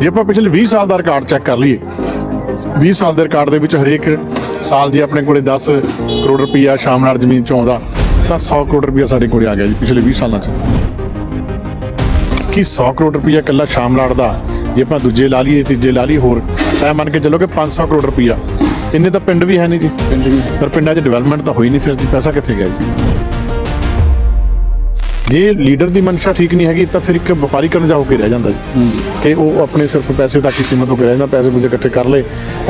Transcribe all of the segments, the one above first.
ਜੇ ਆਪਾਂ ਪਿਛਲੇ 20 ਸਾਲ ਦਾ ਰਿਕਾਰਡ ਚੈੱਕ ਕਰ ਲਈਏ 20 ਸਾਲ ਦੇ ਰਿਕਾਰਡ ਦੇ ਵਿੱਚ ਹਰੇਕ ਸਾਲ ਜੇ ਆਪਣੇ ਕੋਲੇ 10 ਕਰੋੜ ਰੁਪਈਆ ਸ਼ਾਮ ਨਾਲ ਜ਼ਮੀਨ ਚੋਂ ਆਉਂਦਾ ਤਾਂ 100 ਕਰੋੜ ਰੁਪਈਆ ਸਾਡੇ ਕੋਲੇ ਆ ਗਿਆ ਜੀ ਪਿਛਲੇ 20 ਸਾਲਾਂ 'ਚ। ਕਿ 100 ਕਰੋੜ ਰੁਪਈਆ ਇਕੱਲਾ ਸ਼ਾਮ ਲਾੜ ਦਾ ਜੇ ਆਪਾਂ ਦੂਜੇ ਲਾ ਲਈਏ ਤੀਜੇ ਲਾ ਲਈਏ ਹੋਰ ਤਾਂ ਮੰਨ ਕੇ ਚੱਲੋ ਕਿ 500 ਕਰੋੜ ਰੁਪਈਆ। ਇੰਨੇ ਤਾਂ ਪਿੰਡ ਵੀ ਹੈ ਨਹੀਂ ਜੀ। ਪਿੰਡ ਵੀ ਪਰ ਪਿੰਡਾਂ 'ਚ ਡਿਵੈਲਪਮੈਂਟ ਤਾਂ ਹੋਈ ਨਹੀਂ ਫਿਰ ਜੀ ਪੈਸਾ ਕਿੱਥੇ ਗਿਆ ਜੀ? ਜੇ ਲੀਡਰ ਦੀ ਮਨਸ਼ਾ ਠੀਕ ਨਹੀਂ ਹੈਗੀ ਤਾਂ ਫਿਰ ਇੱਕ ਵਪਾਰੀ ਕਰਨ ਜਾ ਹੋ ਕੇ ਰਹਿ ਜਾਂਦਾ ਜੀ। ਕਿ ਉਹ ਆਪਣੇ ਸਿਰਫ ਪੈਸੇ ਤੱਕ ਹੀ ਸੀਮਤ ਹੋ ਕੇ ਰਹਿ ਜਾਂਦਾ ਪੈਸੇ ਪੂਸੇ ਇਕੱਠੇ ਕਰ ਲੇ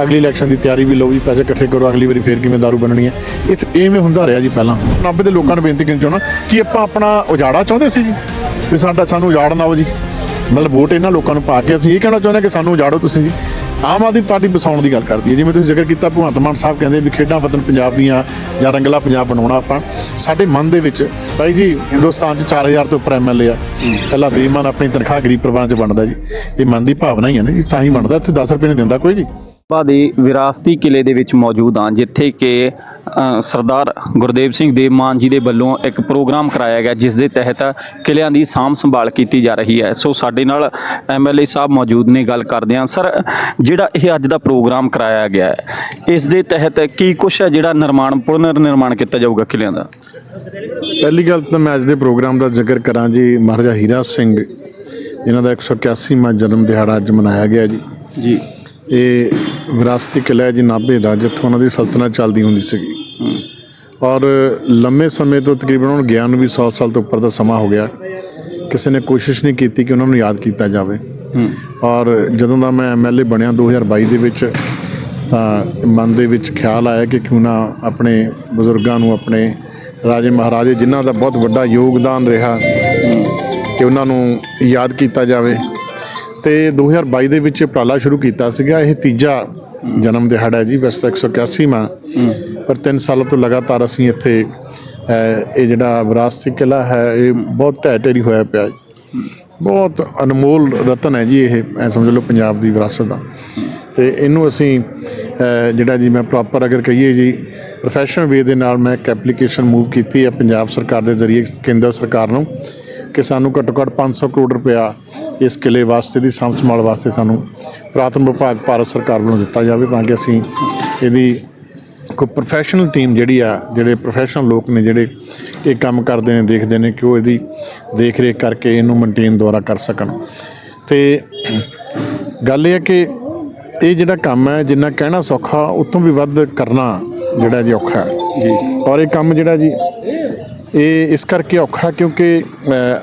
ਅਗਲੀ ਇਲੈਕਸ਼ਨ ਦੀ ਤਿਆਰੀ ਵੀ ਲਓ ਵੀ ਪੈਸੇ ਇਕੱਠੇ ਕਰੋ ਅਗਲੀ ਵਾਰੀ ਫੇਰ ਕਿਵੇਂ ਦਾਰੂ ਬਣਨੀ ਹੈ। ਇਹ ਐਵੇਂ ਹੁੰਦਾ ਰਿਹਾ ਜੀ ਪਹਿਲਾਂ। 90 ਦੇ ਲੋਕਾਂ ਨੂੰ ਬੇਨਤੀ ਕਰਨੀ ਚਾਹੁੰਦਾ ਕਿ ਆਪਾਂ ਆਪਣਾ ਉਜਾੜਾ ਚਾਹੁੰਦੇ ਸੀ ਜੀ ਵੀ ਸਾਡਾ ਸਾਨੂੰ ਉਜਾੜ ਨਾ ਹੋ ਜੀ। ਮਤਲਬ ਵੋਟ ਇਹਨਾਂ ਲੋਕਾਂ ਨੂੰ ਪਾ ਕੇ ਅਸੀਂ ਇਹ ਕਹਿਣਾ ਚਾਹੁੰਦੇ ਕਿ ਸਾਨੂੰ ਉਜਾੜੋ ਤੁਸੀਂ ਜੀ। ਆਮ ਆਦਮੀ ਪਾਰਟੀ ਬਸਾਉਣ ਦੀ ਗੱਲ ਕਰਦੀ ਹੈ। ਜਿਵੇਂ ਤੁਸੀਂ ਜ਼ਿਕਰ ਕੀਤਾ, ਭਗਵੰਤ ਮਾਨ ਸਾਹਿਬ ਕਹਿੰਦੇ ਵੀ ਖੇਡਾਂ ਵਤਨ ਪੰਜਾਬ ਦੀਆਂ ਜਾਂ ਰੰਗਲਾ ਪੰਜਾਬ ਬਣਾਉਣਾ ਆਪਾਂ। ਸਾਡੇ ਮਨ ਦੇ ਵਿੱਚ ਭਾਈ ਜੀ, ਹਿੰਦੁਸਤਾਨ 'ਚ 4000 ਤੋਂ ਉੱਪਰ ਐਮਐਲਏ ਆ। ਪਹਿਲਾਂ ਦੇਮਾਨ ਆਪਣੀ ਤਨਖਾਹ ਗਰੀਬ ਪਰਿਵਾਰਾਂ 'ਚ ਬਣਦਾ ਜੀ। ਇਹ ਮਨ ਦੀ ਭਾਵਨਾ ਹੀ ਹੈ ਨਾ ਜੀ, ਤਾਂ ਹੀ ਬਣਦਾ ਇੱਥੇ 10 ਰੁਪਏ ਨਹੀਂ ਦਿੰਦਾ ਕੋਈ ਜੀ। ਆਪਾਂ ਦੇ ਵਿਰਾਸਤੀ ਕਿਲੇ ਦੇ ਵਿੱਚ ਮੌਜੂਦ ਹਾਂ ਜਿੱਥੇ ਕਿ ਸਰਦਾਰ ਗੁਰਦੇਵ ਸਿੰਘ ਦੇਵ ਮਾਨ ਜੀ ਦੇ ਵੱਲੋਂ ਇੱਕ ਪ੍ਰੋਗਰਾਮ ਕਰਾਇਆ ਗਿਆ ਜਿਸ ਦੇ ਤਹਿਤ ਕਿਲਿਆਂ ਦੀ ਸਾਂਭ ਸੰਭਾਲ ਕੀਤੀ ਜਾ ਰਹੀ ਹੈ। ਸੋ ਸਾਡੇ ਨਾਲ ਐਮਐਲਏ ਸਾਹਿਬ ਮੌਜੂਦ ਨੇ ਗੱਲ ਕਰਦੇ ਹਾਂ। ਸਰ ਜਿਹੜਾ ਇਹ ਅੱਜ ਦਾ ਪ੍ਰੋਗਰਾਮ ਕਰਾਇਆ ਗਿਆ ਹੈ ਇਸ ਦੇ ਤਹਿਤ ਕੀ ਕੁਛ ਹੈ ਜਿਹੜਾ ਨਿਰਮਾਣ ਪੁਨਰ ਨਿਰਮਾਣ ਕੀਤਾ ਜਾਊਗਾ ਕਿਲਿਆਂ ਦਾ? ਪਹਿਲੀ ਗੱਲ ਤਾਂ ਮੈਂ ਅੱਜ ਦੇ ਪ੍ਰੋਗਰਾਮ ਦਾ ਜ਼ਿਕਰ ਕਰਾਂ ਜੀ ਮਹਾਰਾਜਾ ਹੀਰਾ ਸਿੰਘ ਇਹਨਾਂ ਦਾ 181ਵਾਂ ਜਨਮ ਦਿਹਾੜਾ ਅੱਜ ਮਨਾਇਆ ਗਿਆ ਜੀ। ਜੀ। ਇਹ ਵਿਰਾਸਤੀ ਕਿਲ੍ਹਾ ਹੈ ਜੀ ਨਾਭੇ ਦਾ ਜਿੱਥੋਂ ਉਹਨਾਂ ਦੀ ਸਲਤਨਤ ਚੱਲਦੀ ਹੁੰਦੀ ਸੀਗੀ। ਔਰ ਲੰਮੇ ਸਮੇਂ ਤੋਂ ਤਕਰੀਬਨ ਉਹਨਾਂ ਨੂੰ ਗਿਆਨ ਨੂੰ ਵੀ 100 ਸਾਲ ਤੋਂ ਉੱਪਰ ਦਾ ਸਮਾਂ ਹੋ ਗਿਆ। ਕਿਸੇ ਨੇ ਕੋਸ਼ਿਸ਼ ਨਹੀਂ ਕੀਤੀ ਕਿ ਉਹਨਾਂ ਨੂੰ ਯਾਦ ਕੀਤਾ ਜਾਵੇ। ਔਰ ਜਦੋਂ ਦਾ ਮੈਂ ਐਮਐਲਏ ਬਣਿਆ 2022 ਦੇ ਵਿੱਚ ਤਾਂ ਮਨ ਦੇ ਵਿੱਚ ਖਿਆਲ ਆਇਆ ਕਿ ਕਿਉਂ ਨਾ ਆਪਣੇ ਬਜ਼ੁਰਗਾਂ ਨੂੰ ਆਪਣੇ ਰਾਜੇ ਮਹਾਰਾਜੇ ਜਿਨ੍ਹਾਂ ਦਾ ਬਹੁਤ ਵੱਡਾ ਯੋਗਦਾਨ ਰਿਹਾ ਕਿ ਉਹਨਾਂ ਨੂੰ ਯਾਦ ਕੀਤਾ ਜਾਵੇ। ਤੇ 2022 ਦੇ ਵਿੱਚ ਉਪਰਾਲਾ ਸ਼ੁਰੂ ਕੀਤਾ ਸੀਗਾ। ਇਹ ਤੀਜਾ ਜਨਮ ਦਿਹਾੜਾ ਹੈ ਜੀ, ਵੈਸੇ ਤਾਂ 181ਵਾਂ ਪਰ 3 ਸਾਲਾਂ ਤੋਂ ਲਗਾਤਾਰ ਅਸੀਂ ਇੱਥੇ ਇਹ ਜਿਹੜਾ ਵਿਰਾਸਤੀ ਕਿਲਾ ਹੈ, ਇਹ ਬਹੁਤ ਢਹਿ ਢੇਰੀ ਹੋਇਆ ਪਿਆ ਹੈ। ਬਹੁਤ ਅਨਮੋਲ ਰਤਨ ਹੈ ਜੀ ਇਹ, ਐ ਸਮਝ ਲਓ ਪੰਜਾਬ ਦੀ ਵਿਰਾਸਤ ਦਾ। ਤੇ ਇਹਨੂੰ ਅਸੀਂ ਜਿਹੜਾ ਜੀ ਮੈਂ ਪ੍ਰੋਪਰ ਅਗਰ ਕਹੀਏ ਜੀ ਪ੍ਰੋਫੈਸ਼ਨਲ ਵੇ ਦੇ ਨਾਲ ਮੈਂ ਇੱਕ ਐਪਲੀਕੇਸ਼ਨ ਮੂਵ ਕੀਤੀ ਹੈ ਪੰਜਾਬ ਸਰਕਾਰ ਦੇ ਜ਼ਰੀਏ, ਕੇਂਦਰ ਸਰਕਾਰ ਨੂੰ। ਕਿ ਸਾਨੂੰ ਘੱਟੋ ਘੱਟ 500 ਕਰੋੜ ਰੁਪਇਆ ਇਸ ਕਿਲੇ ਵਾਸਤੇ ਦੀ ਸਾਂਭ ਸੰਭਾਲ ਵਾਸਤੇ ਸਾਨੂੰ ਪੁਰਾਤਨ ਵਿਭਾਗ ਭਾਰਤ ਸਰਕਾਰ ਵੱਲੋਂ ਦਿੱਤਾ ਜਾਵੇ ਤਾਂ ਕਿ ਅਸੀਂ ਇਹਦੀ ਕੋਈ ਪ੍ਰੋਫੈਸ਼ਨਲ ਟੀਮ ਜਿਹੜੀ ਆ ਜਿਹੜੇ ਪ੍ਰੋਫੈਸ਼ਨਲ ਲੋਕ ਨੇ ਜਿਹੜੇ ਇਹ ਕੰਮ ਕਰਦੇ ਨੇ ਦੇਖਦੇ ਨੇ ਕਿ ਉਹ ਇਹਦੀ ਦੇਖ ਰੇਖ ਕਰਕੇ ਇਹਨੂੰ ਮੇਨਟੇਨ ਦੁਆਰਾ ਕਰ ਸਕਣ। ਤੇ ਗੱਲ ਇਹ ਹੈ ਕਿ ਇਹ ਜਿਹੜਾ ਕੰਮ ਹੈ ਜਿੰਨਾ ਕਹਿਣਾ ਸੌਖਾ ਉਤੋਂ ਵੀ ਵੱਧ ਕਰਨਾ ਜਿਹੜਾ ਜੀ ਔਖਾ ਹੈ। ਜੀ। ਔਰ ਇਹ ਕੰਮ ਜਿਹੜਾ ਜੀ ਇਹ ਇਸ ਕਰਕੇ ਔਖਾ ਕਿਉਂਕਿ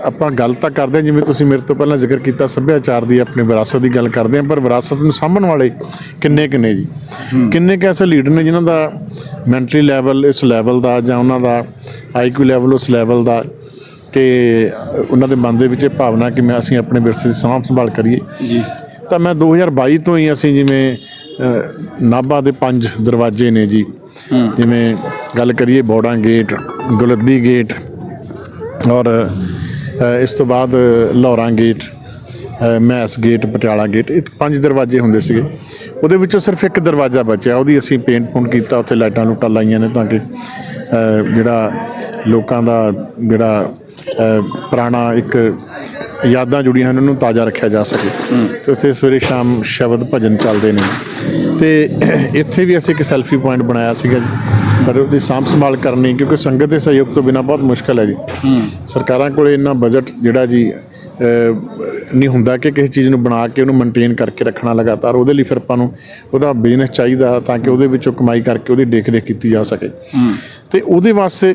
ਆਪਾਂ ਗੱਲ ਤਾਂ ਕਰਦੇ ਜਿਵੇਂ ਤੁਸੀਂ ਮੇਰੇ ਤੋਂ ਪਹਿਲਾਂ ਜ਼ਿਕਰ ਕੀਤਾ ਸੱਭਿਆਚਾਰ ਦੀ ਆਪਣੀ ਵਿਰਾਸਤ ਦੀ ਗੱਲ ਕਰਦੇ ਹਾਂ ਪਰ ਵਿਰਾਸਤ ਨੂੰ ਸਾਂਭਣ ਵਾਲੇ ਕਿੰਨੇ ਕਿੰਨੇ ਜੀ? ਕਿੰਨੇ ਕੁ ਐਸੇ ਲੀਡਰ ਨੇ ਜਿਨ੍ਹਾਂ ਦਾ ਮੈਂਟਲੀ ਲੈਵਲ ਇਸ ਲੈਵਲ ਦਾ ਜਾਂ ਉਹਨਾਂ ਦਾ ਆਈਕਿਊ ਲੈਵਲ ਉਸ ਲੈਵਲ ਦਾ ਕਿ ਉਹਨਾਂ ਦੇ ਮਨ ਦੇ ਵਿੱਚ ਇਹ ਭਾਵਨਾ ਕਿ ਮੈਂ ਅਸੀਂ ਆਪਣੇ ਵਿਰਸੇ ਦੀ ਸਾਂਭ ਸੰਭਾਲ ਕਰੀਏ। ਜੀ। ਤਾਂ ਮੈਂ 2022 ਤੋਂ ਹੀ ਅਸੀਂ ਜਿਵੇਂ ਨਾਭਾ ਦੇ ਪੰਜ ਦਰਵਾਜ਼ੇ ਨੇ ਜੀ। ਜਿਵੇਂ ਗੱਲ ਕਰੀਏ ਬੋੜਾਂ ਗੇਟ ਦੁਲੱਦੀ ਗੇਟ ਔਰ ਇਸ ਤੋਂ ਬਾਅਦ ਲਾਹੌਰਾਂ ਗੇਟ ਮੈਸ ਗੇਟ ਪਟਿਆਲਾ ਗੇਟ ਇਹ ਪੰਜ ਦਰਵਾਜ਼ੇ ਹੁੰਦੇ ਸੀਗੇ। ਉਹਦੇ ਵਿੱਚੋਂ ਸਿਰਫ ਇੱਕ ਦਰਵਾਜ਼ਾ ਬਚਿਆ ਉਹਦੀ ਅਸੀਂ ਪੇਂਟ ਪੁੰਟ ਕੀਤਾ ਉੱਥੇ ਲਾਈਟਾਂ ਲੂਟਾਂ ਲਾਈਆਂ ਨੇ ਤਾਂ ਕਿ ਜਿਹੜਾ ਲੋਕਾਂ ਦਾ ਜਿਹੜਾ ਪੁਰਾਣਾ ਇੱਕ ਯਾਦਾਂ ਜੁੜੀਆਂ ਹਨ, ਉਹਨੂੰ ਤਾਜ਼ਾ ਰੱਖਿਆ ਜਾ ਸਕੇ। ਤੇ ਉੱਥੇ ਸਵੇਰੇ ਸ਼ਾਮ ਸ਼ਬਦ ਭਜਨ ਚੱਲਦੇ ਨੇ। ਤੇ ਇੱਥੇ ਵੀ ਅਸੀਂ ਇੱਕ ਸੈਲਫੀ ਪੁਆਇੰਟ ਬਣਾਇਆ ਸੀਗਾ ਜੀ, ਪਰ ਉਹਦੀ ਸਾਂਭ ਸੰਭਾਲ ਕਰਨੀ, ਕਿਉਂਕਿ ਸੰਗਤ ਦੇ ਸਹਿਯੋਗ ਤੋਂ ਬਿਨਾ ਬਹੁਤ ਮੁਸ਼ਕਲ ਹੈ ਜੀ। ਸਰਕਾਰਾਂ ਕੋਲੇ ਇੰਨਾ ਬਜਟ ਜਿਹੜਾ ਜੀ ਨਹੀਂ ਹੁੰਦਾ ਕਿ ਕਿਸੇ ਚੀਜ਼ ਨੂੰ ਬਣਾ ਕੇ ਉਹਨੂੰ ਮੇਨਟੇਨ ਕਰਕੇ ਰੱਖਣਾ ਲਗਾਤਾਰ, ਉਹਦੇ ਲਈ ਫਿਰ ਆਪਾਂ ਨੂੰ ਉਹਦਾ ਬਿਜ਼ਨਸ ਚਾਹੀਦਾ ਤਾਂ ਕਿ ਉਹਦੇ ਵਿੱਚੋਂ ਕਮਾਈ ਕਰਕੇ ਉਹਦੀ ਦੇਖ ਰੇਖ ਕੀਤੀ ਜਾ ਸਕੇ। ਤੇ ਉਹਦੇ ਵਾਸਤੇ